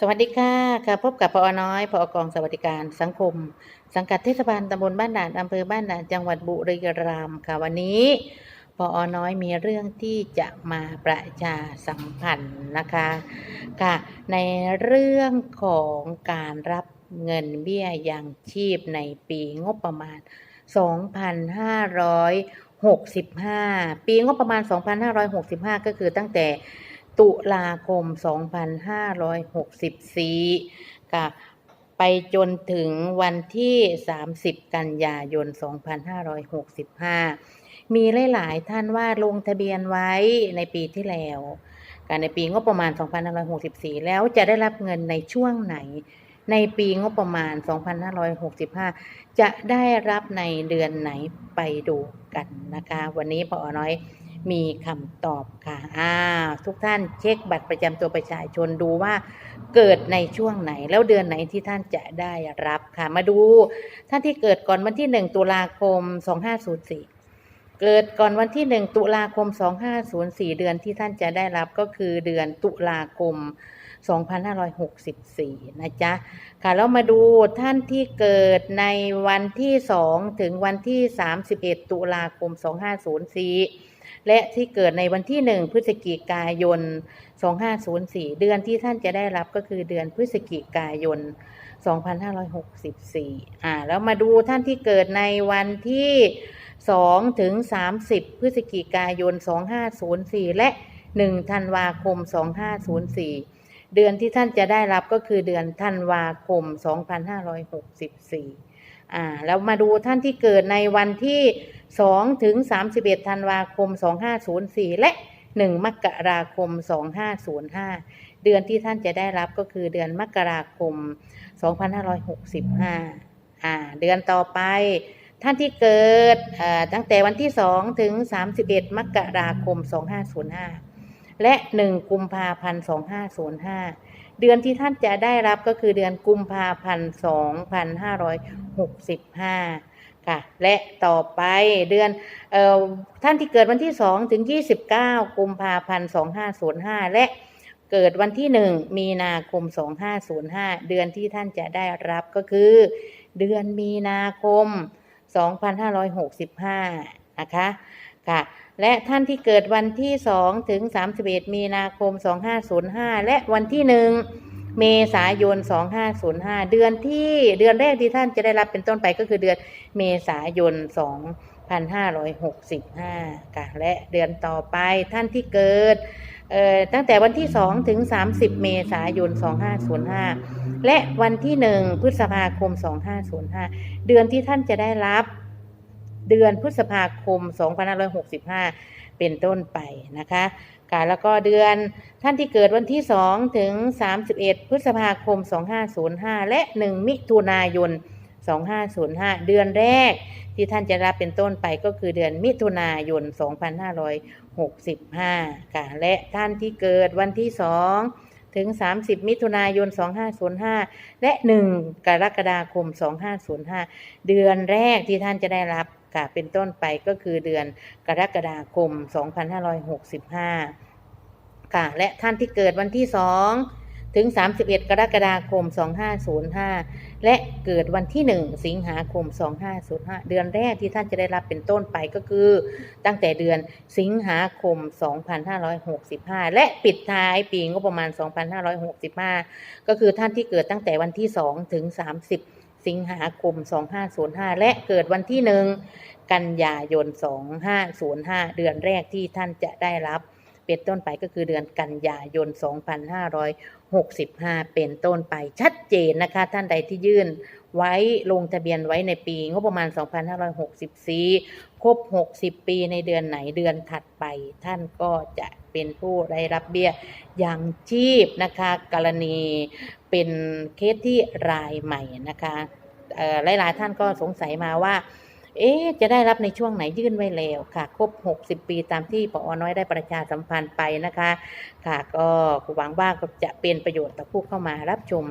สวัสดีค่ะค่ะพบกับพอน้อยพอกองสวัสดิการสังคม สังกัดเทศบาลตำบลบ้านด่านอำเภอบ้านด่านจังหวัดบุรีรัมย์ค่ะวันนี้พอน้อยมีเรื่องที่จะมาประชาสัมพันธ์นะคะค่ะในเรื่องของการรับเงินเบี้ยยังชีพในปีงบประมาณ 2,565 ปีงบประมาณ 2,565 ก็คือตั้งแต่ ตุลาคม 2564 ค่ะ ไปจนถึงวันที่ 30 กันยายน 2565 มีหลาย ๆ ท่านว่าลงทะเบียนไว้ในปีที่แล้วการในปีงบประมาณ 2564 แล้วจะได้รับเงินในช่วงไหน ในปีงบประมาณ 2565 จะได้รับในเดือนไหนไปดูกันนะคะ วันนี้พอน้อย มีคำตอบค่ะอ่าทุกท่านเช็คบัตรประจำตัวประชาชนดูว่าเกิดในช่วงไหนแล้วเดือนไหนที่ท่านจะได้รับค่ะ มาดูท่านที่เกิดก่อนวันที่ 1 ตุลาคม 2504 เกิดก่อนวันที่ 1 ตุลาคม 2504 เดือนที่ท่านจะได้รับก็คือเดือนตุลาคม 2564 นะจ๊ะ ค่ะ แล้วมาดูท่านที่เกิดในวันที่ 2 ถึงวันที่ 31 ตุลาคม 2504 และที่เกิดในวันที่ 1 พฤศจิกายน 2504 เดือนที่ท่านจะได้รับก็คือเดือนพฤศจิกายน 2564 อ่า แล้วมาดูท่านที่เกิดในวันที่ 2 ถึง 30 พฤศจิกายน 2504 และ 1 ธันวาคม 2504 เดือนที่ท่านจะได้รับก็คือเดือนธันวาคม 2564อ่าแล้วมาดูท่านที่เกิดในวันที่ 2 ถึง 31 ธันวาคม 2504 และ 1 มกราคม 2505 เดือนที่ท่านจะได้รับก็คือเดือนมกราคม 2565อ่าเดือนต่อไปท่านที่เกิดตั้งแต่วันที่ 2 ถึง 31 มกราคม 2505 และ1กุมภาพันธ์2505เดือนที่ท่านจะได้รับก็คือเดือนกุมภาพันธ์2565ค่ะ และต่อไปเดือนเอ่อท่านที่เกิดวันที่2ถึง29กุมภาพันธ์2505และเกิดวันที่1มีนาคม 2505 เดือนที่ท่านจะได้รับก็คือ เดือนมีนาคม 2565 นะคะ ค่ะ และท่านที่เกิดวันที่ 2 ถึง 31 มีนาคม 2505 และวันที่ 1 เมษายน 2505 เดือนที่เดือนแรกที่ท่านจะได้รับเป็นต้นไปก็คือเดือนเมษายน 2565 ค่ะ และเดือนต่อไปท่านที่เกิดตั้งแต่วันที่ 2 ถึง 30 เมษายน 2505 และวันที่ 1 พฤษภาคม 2505 เดือนที่ท่านจะได้รับ เดือนพฤษภาคม 2565 เป็นต้นไปนะคะค่ะแล้วก็เดือนท่านที่เกิดวันที่ 2 ถึง 31 พฤษภาคม 2505 และ 1 มิถุนายน 2505 เดือนแรกที่ท่านจะรับเป็นต้นไปก็คือเดือนมิถุนายน 2565 ค่ะและท่านที่เกิดวันที่ 2 ถึง 30 มิถุนายน 2505 และ 1 กรกฎาคม 2505 เดือนแรกที่ท่านจะได้รับ ค่ะเป็นต้นไปก็คือเดือนกรกฎาคม 2565 ค่ะและท่านที่เกิดวันที่ 2 ถึง 31 กรกฎาคม 2505 และเกิดวันที่ 1 สิงหาคม 2505 เดือนแรกที่ท่านจะได้รับเป็นต้นไปก็คือ ตั้งแต่เดือนสิงหาคม 2565 และปิดท้ายปีงบประมาณ 2565 ก็คือท่านที่เกิดตั้งแต่วันที่ 2 ถึง 30 สิงหาคม 2505 และเกิดวันที่1กันยายน 2505 เดือนแรกที่ท่านจะได้รับ เป็นต้นไปก็คือเดือนกันยายน 2565 เป็นต้นไปชัดเจนนะคะ ท่านใดที่ยื่นไว้ลงทะเบียนไว้ในปีงบประมาณ 2564 ครบ 60 ปีในเดือนไหนเดือนถัดไป ท่านก็จะเป็นผู้ได้รับเบี้ยยังชีพนะคะ กรณี เป็นเคสที่รายใหม่นะคะหลายหลายๆท่านก็สงสัยมาว่า เอ๊จะได้รับในช่วงไหนยื่นไว้แล้วค่ะ ครบ 60 ปีตามที่ปอน้อยได้ประชาสัมพันธ์ไปนะคะ ค่ะก็หวังว่าจะเป็นประโยชน์ต่อผู้เข้ามารับชม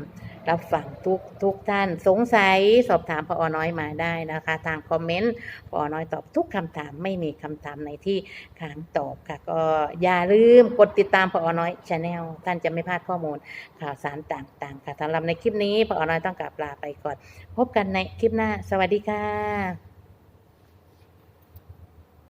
รับฟังทุกทุกท่านสงสัยสอบถามพออน้อยมาได้นะคะ ทางคอมเมนต์พออน้อยตอบทุกคำถามไม่มีคำถามไหนที่ค้างตอบค่ะ ก็อย่าลืมกดติดตามพออน้อยชาแนลท่านจะไม่พลาดข้อมูลข่าวสารต่างๆ ค่ะสำหรับในคลิปนี้พออน้อยต้องกลับลาไปก่อน พบกันในคลิปหน้า สวัสดีค่ะ